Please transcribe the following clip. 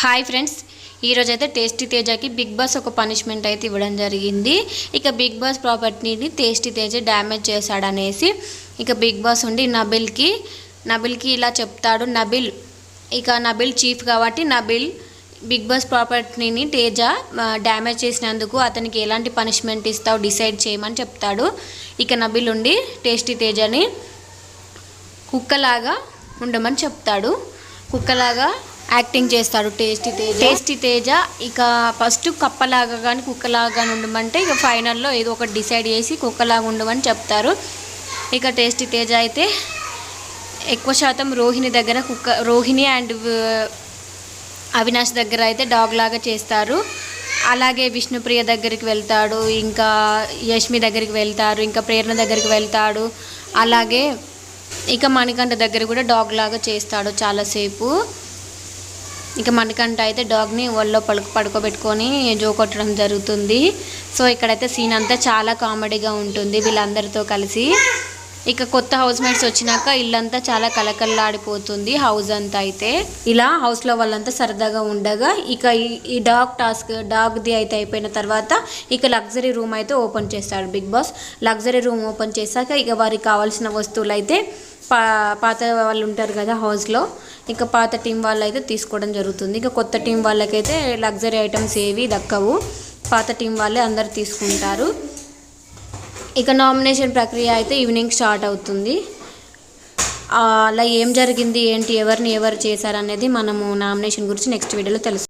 Hi friends. ఈరోజు అయితే tasty తేజకి బిగ్ బాస్ ఒక పనిష్మెంట్ అయితే ఇవ్వడం జరిగింది. ఇక బిగ్ బాస్ ప్రాపర్టీని టేస్టీ తేజ డ్యామేజ్ చేశాడనేసి ఇక బిగ్ బాస్ ఉండి నబిల్కి నబిల్కి ఇలా చెప్తాడు నబిల్ ఇక నబిల్ చీఫ్ కాబట్టి నబిల్ బిగ్ బాస్ ప్రాపర్టీని తేజ డ్యామేజ్ చేసినందుకు అతనికి ఎలాంటి పనిష్మెంట్ ఇస్తావు డిసైడ్ చేయమని చెప్తాడు. ఇక నబిల్ ఉండి టేస్టీ తేజని కుక్కలాగా ఉండమని చెప్తాడు. కుక్కలాగా యాక్టింగ్ చేస్తాడు టేస్టీ తేజ. టేస్టీ తేజ ఇక ఫస్ట్ కప్పలాగా కానీ కుక్కలాగా కానీ ఉండమంటే ఇక ఫైనల్లో ఏదో ఒకటి డిసైడ్ చేసి కుక్కలాగా ఉండమని చెప్తారు. ఇక టేస్టీ తేజ అయితే ఎక్కువ శాతం రోహిణి దగ్గర కుక్క రోహిణి అండ్ అవినాష్ దగ్గర అయితే డాగ్ లాగా చేస్తారు. అలాగే విష్ణుప్రియ దగ్గరికి వెళ్తాడు ఇంకా యష్మి దగ్గరికి వెళ్తారు ఇంకా ప్రేరణ దగ్గరికి వెళ్తాడు. అలాగే ఇక మణికంఠ దగ్గర కూడా డాగ్ లాగా చేస్తాడు చాలాసేపు. ఇక మనకంట అయితే డాగ్ని ఒళ్ళో పడుకు పడుకోబెట్టుకొని జో కొట్టడం జరుగుతుంది. సో ఇక్కడైతే సీన్ అంతా చాలా కామెడీగా ఉంటుంది. వీళ్ళందరితో కలిసి. ఇక కొత్త హౌస్ మేట్స్ వచ్చినాక ఇల్లంతా చాలా కలకల్లాడిపోతుంది హౌస్ అంతా అయితే. ఇలా హౌస్లో వాళ్ళంతా సరదాగా ఉండగా ఇక ఈ- ఈ డాగ్ టాస్క్ డాగ్ది అయితే అయిపోయిన తర్వాత ఇక లగ్జరీ రూమ్ అయితే ఓపెన్ చేస్తాడు Big Boss. Luxury room open చేశాక ఇక వారికి కావాల్సిన వస్తువులు అయితే పా పాత వాళ్ళు ఉంటారు కదా హౌస్లో ఇంకా పాత టీం వాళ్ళు అయితే తీసుకోవడం జరుగుతుంది. ఇంకా కొత్త టీం వాళ్ళకైతే లగ్జరీ ఐటమ్స్ ఏవి దక్కవు. పాత టీం వాళ్ళే అందరు తీసుకుంటారు. ఇక నామినేషన్ ప్రక్రియ అయితే ఈవినింగ్ స్టార్ట్ అవుతుంది. అలా ఏం జరిగింది ఏంటి ఎవరిని ఎవరు చేశారనేది మనము నామినేషన్ గురించి నెక్స్ట్ వీడియోలో తెలుసు